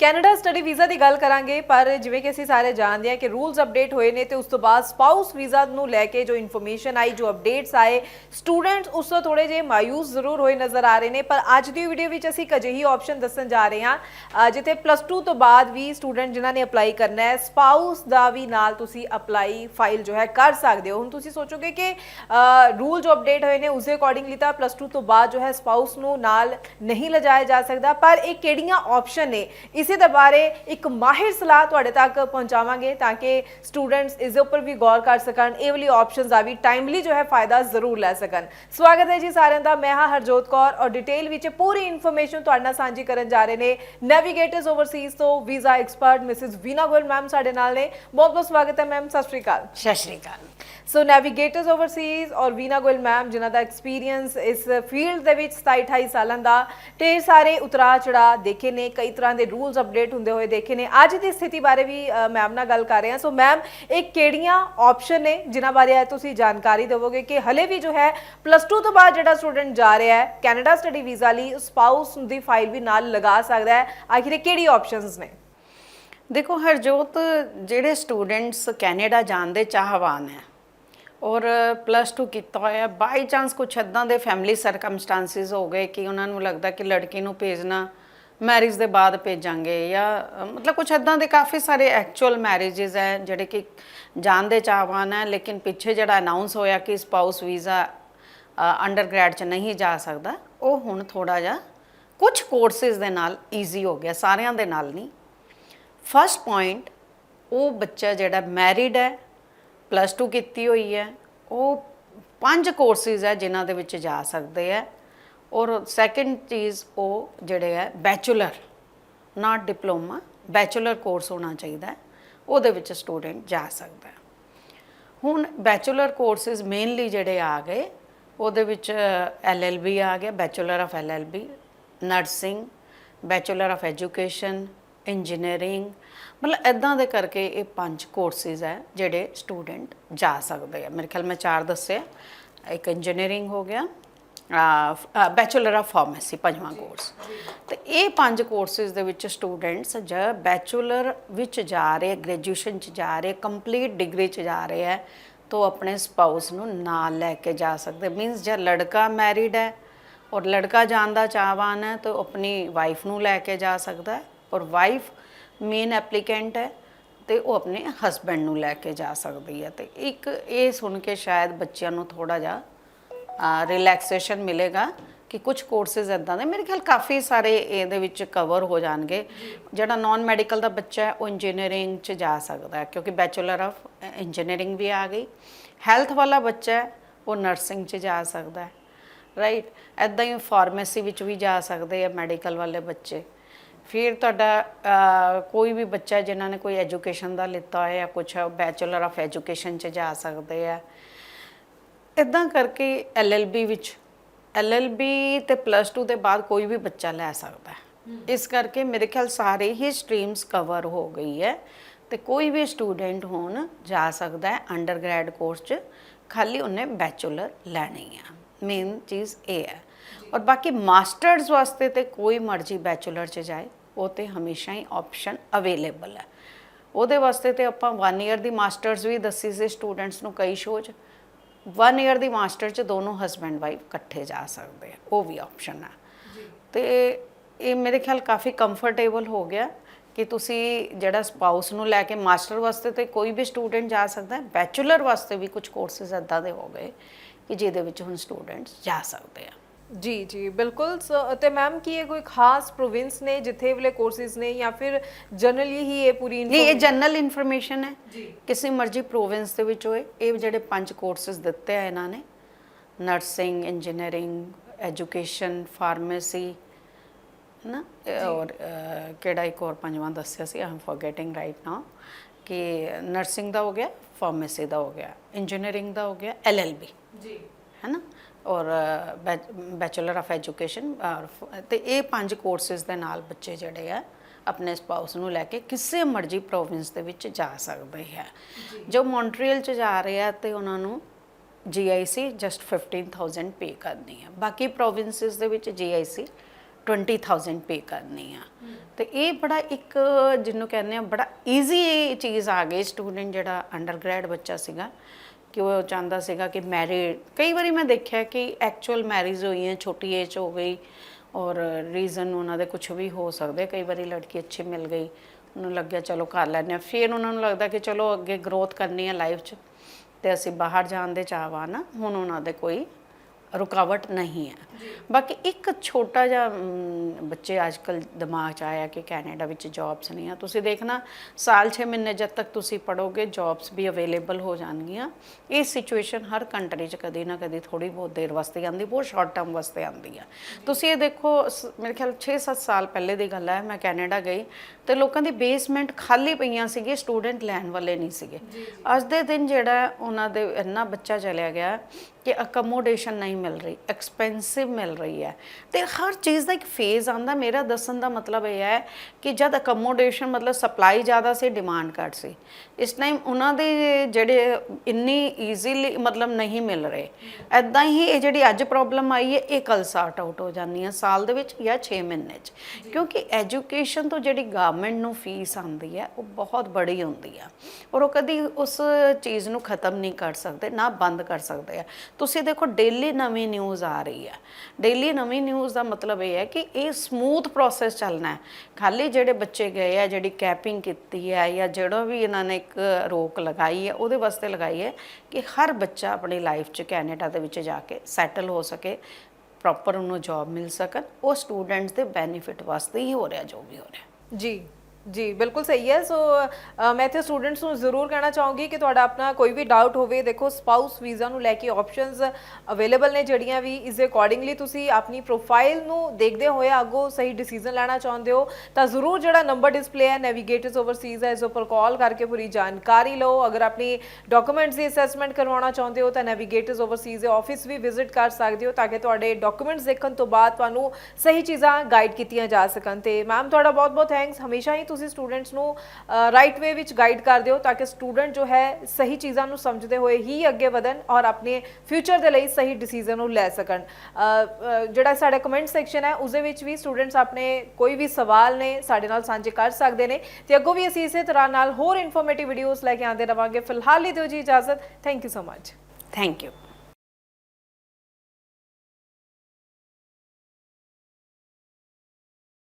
Canada study visa ਦੀ ਗੱਲ ਕਰਾਂਗੇ, ਪਰ ਜਿਵੇਂ ਕਿ ਅਸੀਂ ਸਾਰੇ ਜਾਣਦੇ ਹਾਂ ਕਿ ਰੂਲਸ ਅਪਡੇਟ ਹੋਏ ਨੇ ਤੇ ਉਸ ਤੋਂ ਬਾਅਦ ਸਪਾਊਸ ਵੀਜ਼ਾ ਨੂੰ ਲੈ ਕੇ ਜੋ ਇਨਫੋਰਮੇਸ਼ਨ ਆਈ, ਜੋ ਅਪਡੇਟਸ ਆਏ, ਸਟੂਡੈਂਟਸ ਉਸ ਤੋਂ ਥੋੜੇ ਜਿਹੇ ਮਾਇੂਸ ਜ਼ਰੂਰ ਹੋਏ ਨਜ਼ਰ ਆ ਰਹੇ ਨੇ, ਪਰ ਅੱਜ ਦੀ ਵੀਡੀਓ ਵਿੱਚ ਅਸੀਂ ਇੱਕ ਅਜਿਹੀ ਆਪਸ਼ਨ ਦੱਸਣ ਜਾ ਰਹੇ ਹਾਂ ਜਿੱਥੇ ਪਲੱਸ 2 ਤੋਂ ਬਾਅਦ ਵੀ ਸਟੂਡੈਂਟ ਜਿਨ੍ਹਾਂ ਨੇ ਅਪਲਾਈ ਕਰਨਾ ਹੈ, ਸਪਾਊਸ ਦਾ ਵੀ ਨਾਲ ਤੁਸੀਂ ਅਪਲਾਈ ਫਾਈਲ ਜੋ ਹੈ ਕਰ ਸਕਦੇ ਹੋ। ਹੁਣ ਤੁਸੀਂ ਸੋਚੋਗੇ ਕਿ ਰੂਲ ਜੋ ਅਪਡੇਟ ਹੋਏ ਨੇ, ਉਸ ਦੇ ਅਕੋਰਡਿੰਗਲੀ ਤਾਂ ਪਲੱਸ 2 ਤੋਂ ਬਾਅਦ ਜੋ ਹੈ ਸਪਾਊਸ ਨੂੰ ਨਾਲ ਨਹੀਂ ਲਿਜਾਇਆ ਜਾ ਸਕਦਾ, ਪਰ ਇਹ ਕਿਹੜੀਆਂ ਆਪਸ਼ਨ ਨੇ? ਇਸ ਦੇ ਬਾਰੇ ਇੱਕ ਮਾਹਿਰ ਸਲਾਹ ਤੁਹਾਡੇ ਤੱਕ ਪਹੁੰਚਾਵਾਂਗੇ ਤਾਂ ਕਿ ਸਟੂਡੈਂਟਸ ਇਸ ਦੇ ਉੱਪਰ ਵੀ ਗੌਰ ਕਰ ਸਕਣ, ਇਹ ਵਾਲੀ ਆਪਸ਼ਨਸ ਦਾ ਵੀ ਟਾਈਮਲੀ ਜੋ ਹੈ ਫਾਇਦਾ ਜ਼ਰੂਰ ਲੈ ਸਕਣ। ਸਵਾਗਤ ਹੈ ਜੀ ਸਾਰਿਆਂ ਦਾ, ਮੈਂ ਹਾਂ ਹਰਜੋਤ ਕੌਰ ਔਰ ਡਿਟੇਲ ਵਿੱਚ ਪੂਰੀ ਇਨਫੋਰਮੇਸ਼ਨ ਤੁਹਾਡੇ ਨਾਲ ਸਾਂਝੀ ਕਰਨ ਜਾ ਰਹੇ ਨੇ ਨੈਵੀਗੇਟਰਸ ਓਵਰਸੀਜ਼ ਤੋਂ visa expert Mrs Veena Goyal ma'am ਸਾਡੇ ਨਾਲ ਨੇ। ਬਹੁਤ ਬਹੁਤ ਸਵਾਗਤ ਹੈ ਮੈਮ, ਸਤਿ ਸ਼੍ਰੀ ਅਕਾਲ। ਸਤਿ ਸ਼੍ਰੀ ਅਕਾਲ। ਸੋ ਨੈਵੀਗੇਟਰਸ ਓਵਰਸੀਜ਼ ਔਰ ਵੀਨਾ ਗੋਇਲ ਮੈਮ ਜਿਨ੍ਹਾਂ ਦਾ ਐਕਸਪੀਰੀਅੰਸ ਇਸ ਫੀਲਡ ਦੇ ਵਿੱਚ 27 28 ਸਾਲਾਂ ਦਾ, ਢੇਰ ਸਾਰੇ ਉਤਰਾ ਚੜਾ ਦੇਖੇ ਨੇ, ਕਈ ਤਰ੍ਹਾਂ ਦੇ ਰੂਲਸ ਅਪਡੇਟ ਹੁੰਦੇ ਹੋਏ ਦੇਖੇ ਨੇ। ਅੱਜ ਦੀ ਸਥਿਤੀ ਬਾਰੇ ਵੀ ਮੈਮ ਨਾਲ ਗੱਲ ਕਰ ਰਹੇ ਹਾਂ। ਸੋ ਮੈਮ ਇਹ ਕਿਹੜੀਆਂ ਆਪਸ਼ਨ ਨੇ ਜਿਨ੍ਹਾਂ ਬਾਰੇ ਤੁਸੀਂ ਜਾਣਕਾਰੀ ਦੇਵੋਗੇ ਕਿ ਹਲੇ ਵੀ ਜੋ ਹੈ ਪਲੱਸ 2 ਤੋਂ ਬਾਅਦ ਜਿਹੜਾ ਸਟੂਡੈਂਟ ਜਾ ਰਿਹਾ ਹੈ ਕੈਨੇਡਾ ਸਟੱਡੀ ਵੀਜ਼ਾ ਲਈ ਸਪਾਊਸ ਦੀ ਫਾਈਲ ਵੀ ਨਾਲ ਲਗਾ ਸਕਦਾ ਹੈ। ਆਖਿਰ ਕਿਹੜੀ ਆਪਸ਼ਨਸ ਨੇ? ਦੇਖੋ, ਹਰਜੋਤ, ਜਿਹੜੇ ਸਟੂਡੈਂਟਸ ਕੈਨੇਡਾ ਜਾਣ ਦੇ ਚਾਹਵਾਨ ਹੈ ਔਰ ਪਲੱਸ 2 ਕੀਤਾ ਹੋਇਆ। ਬਾਈ ਚਾਂਸ ਕੁਛ ਇਦਾਂ ਦੇ ਫੈਮਿਲੀ ਸਰਕਮਸਟੈਂਸਿਸ ਹੋ ਗਏ ਕਿ ਉਹਨਾਂ ਨੂੰ ਲੱਗਦਾ ਕਿ ਲੜਕੀ ਨੂੰ ਭੇਜਣਾ ਮੈਰਿਜ ਦੇ ਬਾਅਦ ਭੇਜਾਂਗੇ ਜਾਂ ਮਤਲਬ ਕੁਛ ਇਦਾਂ ਦੇ ਕਾਫੀ ਸਾਰੇ ਐਕਚੁਅਲ ਮੈਰਿਜਸ ਹੈ ਜਿਹੜੇ ਕਿ ਜਾਣ ਦੇ ਚਾਹਵਾਨ ਹੈ, ਲੇਕਿਨ ਪਿੱਛੇ ਜਿਹੜਾ ਅਨਾਉਂਸ ਹੋਇਆ ਕਿ ਸਪਾਊਸ ਵੀਜ਼ਾ ਅੰਡਰਗ੍ਰੈਡ ਚ ਨਹੀਂ ਜਾ ਸਕਦਾ, ਉਹ ਹੁਣ ਥੋੜਾ ਜਿਹਾ ਕੁਝ ਕੋਰਸਿਸ ਦੇ ਨਾਲ ਈਜ਼ੀ ਹੋ ਗਿਆ, ਸਾਰਿਆਂ ਦੇ ਨਾਲ ਨਹੀਂ। ਫਸਟ ਪੁਆਇੰਟ ਉਹ ਬੱਚਾ ਜਿਹੜਾ ਮੈਰਿਡ ਹੈ ਪਲੱਸ 2 ਕੀਤੀ ਹੋਈ ਹੈ। ਉਹ ਪੰਜ ਕੋਰਸਿਸ ਹੈ ਜਿਨ੍ਹਾਂ ਦੇ ਵਿੱਚ ਜਾ ਸਕਦੇ ਹੈ। ਔਰ ਸੈਕੰਡ ਚੀਜ਼ ਉਹ ਜਿਹੜੇ ਹੈ bachelor not diploma bachelor course ਹੋਣਾ ਚਾਹੀਦਾ ਹੈ। ਉਹਦੇ ਵਿੱਚ ਸਟੂਡੈਂਟ ਜਾ ਸਕਦਾ ਹੈ। ਹੁਣ ਬੈਚਲਰ ਕੋਰਸਿਸ ਮੇਨਲੀ ਜਿਹੜੇ ਆ ਗਏ, ਉਹਦੇ ਵਿੱਚ ਐਲਐਲਬੀ ਆ ਗਿਆ bachelor of LLB nursing bachelor of education engineering ਮਤਲਬ ਇਦਾਂ ਦੇ ਕਰਕੇ ਇਹ ਪੰਜ ਕੋਰਸਿਸ ਹੈ ਜਿਹੜੇ ਸਟੂਡੈਂਟ ਜਾ ਸਕਦੇ ਆ। ਮੇਰੇ ਖਿਆਲ ਮੈਂ ਚਾਰ ਦੱਸੇ ਇੱਕ ਇੰਜੀਨੀਅਰਿੰਗ ਹੋ ਗਿਆ ਬੈਚਲਰ ਆਫ ਫਾਰਮੇਸੀ ਪੰਜਵਾਂ ਕੋਰਸ ਤੇ ਇਹ ਪੰਜ ਕੋਰਸਿਸ ਦੇ ਵਿੱਚ ਸਟੂਡੈਂਟਸ ਜ ਬੈਚਲਰ ਵਿੱਚ ਜਾ ਰਹੇ ਗ੍ਰੈਜੂਏਸ਼ਨ ਚ ਜਾ ਰਹੇ ਕੰਪਲੀਟ ਡਿਗਰੀ ਚ ਜਾ ਰਹੇ ਹੈ, ਤੋਂ ਆਪਣੇ ਸਪਾਊਸ ਨੂੰ ਨਾਲ ਲੈ ਕੇ ਜਾ ਸਕਦੇ। ਮੀਨਸ ਜੇ ਲੜਕਾ ਮੈਰਿਡ ਹੈ ਔਰ ਲੜਕਾ ਜਾਣ ਦਾ ਚਾਹਵਾਨ ਹੈ, ਤਾਂ ਉਹ ਆਪਣੀ ਵਾਈਫ ਨੂੰ ਲੈ ਕੇ ਜਾ ਸਕਦਾ ਹੈ। ਔਰ ਵਾਈਫ ਮੇਨ ਐਪਲੀਕੈਂਟ ਹੈ ਤੇ ਉਹ ਆਪਣੇ ਹਸਬੰਡ ਨੂੰ ਲੈ ਕੇ ਜਾ ਸਕਦੀ ਹੈ ਤੇ ਇੱਕ ਇਹ ਸੁਣ ਕੇ ਸ਼ਾਇਦ ਬੱਚਿਆਂ ਨੂੰ ਥੋੜਾ ਜਿਹਾ ਰਿਲੈਕਸੇਸ਼ਨ ਮਿਲੇਗਾ ਕਿ ਕੁਝ ਕੋਰਸਿਸ ਇਦਾਂ ਦੇ, ਮੇਰੇ ਖਿਆਲ ਕਾਫੀ ਸਾਰੇ ਇਹਦੇ ਵਿੱਚ ਕਵਰ ਹੋ ਜਾਣਗੇ। ਜਿਹੜਾ ਨਾਨ ਮੈਡੀਕਲ ਦਾ ਬੱਚਾ ਹੈ, ਉਹ ਇੰਜੀਨੀਅਰਿੰਗ 'ਚ ਜਾ ਸਕਦਾ ਹੈ, ਕਿਉਂਕਿ ਬੈਚਲਰ ਆਫ ਇੰਜੀਨੀਅਰਿੰਗ ਵੀ ਆ ਗਈ। ਹੈਲਥ ਵਾਲਾ ਬੱਚਾ ਹੈ, ਉਹ ਨਰਸਿੰਗ 'ਚ ਜਾ ਸਕਦਾ ਹੈ ਰਾਈਟ ਐਦਾਂ ਹੀ ਫਾਰਮੇਸੀ ਵਿੱਚ ਵੀ ਜਾ ਸਕਦੇ ਆ ਮੈਡੀਕਲ ਵਾਲੇ ਬੱਚੇ। ਫਿਰ ਤੁਹਾਡਾ ਕੋਈ ਵੀ ਬੱਚਾ ਜਿਨ੍ਹਾਂ ਨੇ ਕੋਈ ਐਜੂਕੇਸ਼ਨ ਦਾ ਲਿੱਤਾ ਹੋਇਆ ਜਾਂ ਕੁਛ ਬੈਚਲਰ ਆਫ ਐਜੂਕੇਸ਼ਨ 'ਚ ਜਾ ਸਕਦੇ ਆ ਇਦਾਂ ਕਰਕੇ ਐਲਐਲਬੀ ਵਿੱਚ ਐਲਐਲਬੀ ਤੇ ਪਲੱਸ 2 ਦੇ ਬਾਅਦ ਕੋਈ ਵੀ ਬੱਚਾ ਲੈ ਸਕਦਾ। ਹੈ। ਇਸ ਕਰਕੇ ਮੇਰੇ ਖਿਆਲ ਸਾਰੇ ਹੀ ਸਟਰੀਮਸ ਕਵਰ ਹੋ ਗਈ ਹੈ ਤੇ ਕੋਈ ਵੀ ਸਟੂਡੈਂਟ ਹੁਣ ਜਾ ਸਕਦਾ ਹੈ ਅੰਡਰਗ੍ਰੈਡ ਕੋਰਸ 'ਚ ਖਾਲੀ ਉਹਨੇ ਬੈਚਲਰ ਲੈਣੀ ਆ। ਮੇਨ ਚੀਜ਼ ਇਹ ਹੈ। ਔਰ ਬਾਕੀ ਮਾਸਟਰਸ ਵਾਸਤੇ ਤੇ ਕੋਈ ਮਰਜ਼ੀ ਬੈਚਲਰ 'ਚ ਜਾਏ। ਉਹ ਤੇ ਹਮੇਸ਼ਾ ਹੀ ਆਪਸ਼ਨ ਅਵੇਲੇਬਲ ਹੈ। ਉਹਦੇ ਵਾਸਤੇ ਤੇ ਆਪਾਂ 1 ਇਅਰ ਦੀ ਮਾਸਟਰਸ ਵੀ ਦੱਸੀ ਸੀ ਸਟੂਡੈਂਟਸ ਨੂੰ ਕਈ 'ਚ 1 ਇਅਰ ਦੀ ਮਾਸਟਰ 'ਚ ਦੋਨੋਂ ਹਸਬੈਂਡ ਵਾਈਫ ਇਕੱਠੇ ਜਾ ਸਕਦੇ ਆ ਉਹ ਵੀ ਆਪਸ਼ਨ ਹੈ ਤੇ ਇਹ ਮੇਰੇ ਖਿਆਲ ਕਾਫੀ ਕੰਫਰਟੇਬਲ ਹੋ ਗਿਆ ਕਿ ਤੁਸੀਂ ਜਿਹੜਾ ਸਪਾਊਸ ਨੂੰ ਲੈ ਕੇ ਮਾਸਟਰ ਵਾਸਤੇ ਤੇ ਕੋਈ ਵੀ ਸਟੂਡੈਂਟ ਜਾ ਸਕਦਾ ਹੈ ਬੈਚਲਰ ਵਾਸਤੇ ਵੀ ਕੁਝ ਕੋਰਸਿਸ ਇਦਾਂ ਦੇ ਹੋ ਗਏ ਕਿ ਜਿਹਦੇ ਵਿੱਚ ਹੁਣ ਸਟੂਡੈਂਟਸ ਜਾ ਸਕਦੇ ਆ। ਜੀ ਜੀ ਬਿਲਕੁਲ। ਸੋ- ਤੇ ਮੈਮ ਕੀ ਇਹ ਕੋਈ ਖਾਸ ਪ੍ਰੋਵਿੰਸ ਨੇ ਜਿੱਥੇ ਵਾਲੇ ਕੋਰਸਿਸ ਨੇ ਜਾਂ ਫਿਰ ਜਨਰਲੀ ਹੀ ਇਹ ਪੂਰੀ ਨਹੀਂ ਇਹ ਜਨਰਲ ਇਨਫੋਰਮੇਸ਼ਨ ਹੈ। ਕਿਸੇ ਮਰਜ਼ੀ ਪ੍ਰੋਵਿੰਸ ਦੇ ਵਿੱਚ ਹੋਏ ਇਹ ਜਿਹੜੇ ਪੰਜ ਕੋਰਸਸ ਦਿੱਤੇ ਆ ਇਹਨਾਂ ਨੇ। ਨਰਸਿੰਗ ਇੰਜੀਨੀਅਰਿੰਗ ਐਜੂਕੇਸ਼ਨ ਫਾਰਮੇਸੀ ਨਾ ਔਰ ਕਿਹੜਾ ਇੱਕ ਹੋਰ ਪੰਜਵਾਂ ਦੱਸਿਆ ਸੀ ਆਮ ਫੋਰਗੇਟਿੰਗ ਰਾਈਟ ਨਾਓ ਕਿ ਨਰਸਿੰਗ ਦਾ ਹੋ ਗਿਆ ਫਾਰਮੇਸੀ ਦਾ ਹੋ ਗਿਆ ਇੰਜੀਨੀਅਰਿੰਗ ਦਾ ਹੋ ਗਿਆ ਐਲਐਲਬੀ ਜੀ। ਹੈ ਨਾ ਔਰ ਬੈਚਲਰ ਆਫ ਐਜੂਕੇਸ਼ਨ ਤੇ ਇਹ ਪੰਜ ਕੋਰਸਿਸ ਦੇ ਨਾਲ ਬੱਚੇ ਜਿਹੜੇ ਆ ਆਪਣੇ ਸਪਾਊਸ ਨੂੰ ਲੈ ਕੇ ਕਿਸੇ ਮਰਜ਼ੀ ਪ੍ਰੋਵਿੰਸ ਦੇ ਵਿੱਚ ਜਾ ਸਕਦੇ ਹੈ ਜੋ। ਮੌਂਟਰੀਅਲ ਚ ਜਾ ਰਹੇ ਆ ਤੇ ਉਹਨਾਂ ਨੂੰ GIC ਜਸਟ 15000 ਪੇ ਕਰਨੀ ਹੈ ਬਾਕੀ ਪ੍ਰੋਵਿੰਸਸ ਦੇ ਵਿੱਚ GIC 20000 ਪੇ ਕਰਨੀ ਆ। ਤੇ ਇਹ ਬੜਾ ਇੱਕ ਜਿਹਨੂੰ ਕਹਿੰਦੇ ਆ ਬੜਾ ਈਜ਼ੀ ਚੀਜ਼ ਆ ਗਈ। ਸਟੂਡੈਂਟ ਜਿਹੜਾ ਅੰਡਰਗ੍ਰੈਡ ਬੱਚਾ ਸੀਗਾ ਕਿ ਉਹ ਚਾਹੁੰਦਾ ਸੀਗਾ ਕਿ ਮੈਰਿਡ ਕਈ ਵਾਰੀ ਮੈਂ ਦੇਖਿਆ ਕਿ ਐਕਚੁਅਲ ਮੈਰਿਜ ਹੋਈ ਹੈ ਛੋਟੀ ਏਜ ਹੋ ਗਈ ਔਰ ਰੀਜ਼ਨ ਉਹਨਾਂ ਦੇ ਕੁਝ ਵੀ ਹੋ ਸਕਦੇ, ਕਈ ਵਾਰੀ ਲੜਕੀ ਅੱਛੀ ਮਿਲ ਗਈ, ਉਹਨੂੰ ਲੱਗਿਆ ਚਲੋ ਕਰ ਲੈਂਦੇ ਹਾਂ। ਫਿਰ ਉਹਨਾਂ ਨੂੰ ਲੱਗਦਾ ਕਿ ਚਲੋ ਅੱਗੇ ਗਰੋਥ ਕਰਨੀ ਹੈ ਲਾਈਫ 'ਚ ਤੇ ਅਸੀਂ ਬਾਹਰ ਜਾਣ ਦੇ ਚਾਹਵਾਨ ਆ ਹੁਣ ਉਹਨਾਂ ਦੇ ਕੋਈ ਰੁਕਾਵਟ ਨਹੀਂ ਹੈ। ਬਾਕੀ ਇੱਕ ਛੋਟਾ ਜਿਹਾ ਮ, ਬੱਚੇ ਅੱਜਕੱਲ ਦਿਮਾਗ 'ਚ ਆਇਆ ਕਿ ਕੈਨੇਡਾ ਵਿੱਚ ਜੌਬਸ ਨਹੀਂ ਆ। ਤੁਸੀਂ ਦੇਖਣਾ ਸਾਲ 6 ਮਹੀਨੇ ਜਦ ਤੱਕ ਤੁਸੀਂ ਪੜੋਗੇ ਜੌਬਸ ਵੀ ਅਵੇਲੇਬਲ ਹੋ ਜਾਣਗੀਆਂ। ਇਹ ਸਿਚੁਏਸ਼ਨ ਹਰ ਕੰਟਰੀ 'ਚ ਕਦੀ ਨਾ ਕਦੀ ਥੋੜੀ ਬਹੁਤ ਦੇਰ ਵਾਸਤੇ ਆਉਂਦੀ ਬਹੁਤ ਸ਼ਾਰਟ ਟਰਮ ਵਾਸਤੇ ਆਉਂਦੀ ਆ। ਤੁਸੀਂ ਇਹ ਦੇਖੋ ਸ- ਮੇਰੇ ਖਿਆਲ 6-7 ਸਾਲ ਪਹਿਲੇ ਦੀ ਗੱਲ ਹੈ ਮੈਂ ਕੈਨੇਡਾ ਗਈ ਤੇ ਲੋਕਾਂ ਦੀ ਬੇਸਮੈਂਟ ਖਾਲੀ ਪਈਆਂ ਸੀਗੀ ਸਟੂਡੈਂਟ ਲੈਣ ਵਾਲੇ ਨਹੀਂ ਸੀਗੇ। ਅੱਜ ਦੇ ਦਿਨ ਜਿਹੜਾ ਹੈ, ਉਹਨਾਂ ਦੇ ਇੰਨਾ ਬੱਚਾ ਚਲਿਆ ਗਿਆ ਕਿ ਅਕਮੋਡੇਸ਼ਨ ਨਹੀਂ ਮਿਲ ਰਹੀ ਐਕਸਪੈਂਸਿਵ ਮਿਲ ਰਹੀ ਹੈ। ਤੇ ਹਰ ਚੀਜ਼ ਦਾ ਇੱਕ ਫੇਜ਼ ਆਂਦਾ ਮੇਰਾ ਦੱਸਣ ਦਾ ਮਤਲਬ ਇਹ ਹੈ ਕਿ ਜਦ ਅਕਮੋਡੇਸ਼ਨ ਮਤਲਬ ਸਪਲਾਈ ਜ਼ਿਆਦਾ ਸੀ ਡਿਮਾਂਡ ਘੱਟ ਸੀ। ਇਸ ਟਾਈਮ ਉਹਨਾਂ ਦੇ ਜਿਹੜੇ ਇੰਨੀ ਈਜ਼ੀਲੀ ਮਤਲਬ ਨਹੀਂ ਮਿਲ ਰਹੇ। ਐਦਾਂ ਹੀ ਇਹ ਜਿਹੜੀ ਅੱਜ ਪ੍ਰੋਬਲਮ ਆਈ ਹੈ, ਇਹ ਕੱਲ ਸਾਰਟ ਆਊਟ ਹੋ ਜਾਂਦੀ ਹੈ, ਸਾਲ ਦੇ ਵਿੱਚ ਜਾਂ 6 ਮਹੀਨੇ 'ਚ। ਕਿਉਂਕਿ ਐਜੂਕੇਸ਼ਨ ਤੋਂ ਜਿਹੜੀ ਗਵਰਨਮੈਂਟ ਨੂੰ ਫੀਸ ਆਉਂਦੀ ਹੈ, ਉਹ ਬਹੁਤ ਬੜੀ ਹੁੰਦੀ ਆ ਔਰ ਉਹ ਕਦੀ ਉਸ ਚੀਜ਼ ਨੂੰ ਖਤਮ ਨਹੀਂ ਕਰ ਸਕਦੇ, ਨਾ ਬੰਦ ਕਰ ਸਕਦੇ ਆ ਤੁਸੀਂ ਦੇਖੋ ਡੇਲੀ ਨਵੀਂ ਨਿਊਜ਼ ਆ ਰਹੀ ਹੈ। ਡੇਲੀ ਨਵੀਂ ਨਿਊਜ਼ ਦਾ ਮਤਲਬ ਇਹ ਹੈ ਕਿ ਇਹ ਸਮੂਥ ਪ੍ਰੋਸੈਸ ਚੱਲਣਾ ਹੈ। ਖਾਲੀ ਜਿਹੜੇ ਬੱਚੇ ਗਏ ਆ, ਜਿਹੜੀ ਕੈਪਿੰਗ ਕੀਤੀ ਹੈ ਜਾਂ ਜਿਹੜਾ ਵੀ ਇਹਨਾਂ ਨੇ ਇੱਕ ਰੋਕ ਲਗਾਈ ਹੈ, ਉਹਦੇ ਵਾਸਤੇ ਲਗਾਈ ਹੈ ਕਿ ਹਰ ਬੱਚਾ ਆਪਣੀ ਲਾਈਫ 'ਚ ਕੈਨੇਡਾ ਦੇ ਵਿੱਚ ਜਾ ਕੇ ਸੈਟਲ ਹੋ ਸਕੇ ਪ੍ਰੋਪਰ ਉਹਨੂੰ ਜੌਬ ਮਿਲ ਸਕਣ, ਉਹ ਸਟੂਡੈਂਟਸ ਦੇ ਬੈਨੀਫਿਟ ਵਾਸਤੇ ਹੀ ਹੋ ਰਿਹਾ, ਜੋ ਵੀ ਹੋ ਰਿਹਾ। ਜੀ। ਜੀ, ਬਿਲਕੁਲ ਸਹੀ ਹੈ। ਸੋ ਮੈਂ ਇੱਥੇ ਸਟੂਡੈਂਟਸ ਨੂੰ ਜ਼ਰੂਰ ਕਹਿਣਾ ਚਾਹੂੰਗੀ ਕਿ ਤੁਹਾਡਾ ਆਪਣਾ ਕੋਈ ਵੀ ਡਾਊਟ ਹੋਵੇ, ਦੇਖੋ ਸਪਾਊਸ ਵੀਜ਼ਾ ਨੂੰ ਲੈ ਕੇ ਆਪਸ਼ਨਸ ਅਵੇਲੇਬਲ ਨੇ ਜਿਹੜੀਆਂ ਵੀ, ਇਸ ਦੇ ਅਕੋਰਡਿੰਗਲੀ ਤੁਸੀਂ ਆਪਣੀ ਪ੍ਰੋਫਾਈਲ ਨੂੰ ਦੇਖਦੇ ਹੋਏ ਅੱਗੋਂ ਸਹੀ ਡਿਸੀਜਨ ਲੈਣਾ ਚਾਹੁੰਦੇ ਹੋ। ਤਾਂ ਜ਼ਰੂਰ ਜਿਹੜਾ ਨੰਬਰ ਡਿਸਪਲੇ ਹੈ ਨੈਵੀਗੇਟਰਸ ਓਵਰਸੀਜ਼ ਹੈ, ਇਸ ਉੱਪਰ ਕਾਲ ਕਰਕੇ ਪੂਰੀ ਜਾਣਕਾਰੀ ਲਓ। ਅਗਰ ਆਪਣੀ ਡਾਕੂਮੈਂਟਸ ਦੀ ਅਸੈਸਮੈਂਟ ਕਰਵਾਉਣਾ ਚਾਹੁੰਦੇ ਹੋ, ਤਾਂ ਨੈਵੀਗੇਟਰਸ ਓਵਰਸੀਜ਼ ਦੇ ਆਫਿਸ ਵੀ ਵਿਜ਼ਿਟ ਕਰ ਸਕਦੇ ਹੋ, ਤਾਂ ਕਿ ਤੁਹਾਡੇ ਡਾਕੂਮੈਂਟਸ ਦੇਖਣ ਤੋਂ ਬਾਅਦ ਤੁਹਾਨੂੰ ਸਹੀ ਚੀਜ਼ਾਂ ਗਾਈਡ ਕੀਤੀਆਂ ਜਾ ਸਕਣ। ਤੇ ਮੈਮ ਤੁਹਾਡਾ ਬਹੁਤ ਬਹੁਤ ਥੈਂਕਸ ਹਮੇਸ਼ਾ ਹੀ ਤੁਸੀਂ ਸਟੂਡੈਂਟਸ ਨੂੰ ਰਾਈਟ ਵੇ ਵਿੱਚ ਗਾਈਡ ਕਰਦੇ ਹੋ ਤਾਂ ਕਿ ਸਟੂਡੈਂਟ ਜੋ ਹੈ ਸਹੀ ਚੀਜ਼ਾਂ ਨੂੰ ਸਮਝਦੇ ਹੋਏ ਹੀ ਅੱਗੇ ਵਧਣ ਔਰ ਆਪਣੇ ਫਿਊਚਰ ਦੇ ਲਈ ਸਹੀ ਡਿਸੀਜਨ ਨੂੰ ਲੈ ਸਕਣ। ਜਿਹੜਾ ਸਾਡਾ ਕਮੈਂਟ ਸੈਕਸ਼ਨ ਹੈ ਉਸ ਦੇ ਵਿੱਚ ਵੀ ਸਟੂਡੈਂਟਸ ਆਪਣੇ ਕੋਈ ਵੀ ਸਵਾਲ ਨੇ ਸਾਡੇ ਨਾਲ ਸਾਂਝੇ ਕਰ ਸਕਦੇ ਨੇ। ਤੇ ਅੱਗੋਂ ਵੀ ਅਸੀਂ ਇਸੇ ਤਰ੍ਹਾਂ ਨਾਲ ਹੋਰ ਇਨਫੋਰਮੇਟਿਵ ਵੀਡੀਓਜ਼ ਲੈ ਕੇ ਆਉਂਦੇ ਰਵਾਂਗੇ। ਫਿਲਹਾਲ ਲਈ ਦਿਓ ਜੀ ਇਜਾਜ਼ਤ। Thank you so much thank you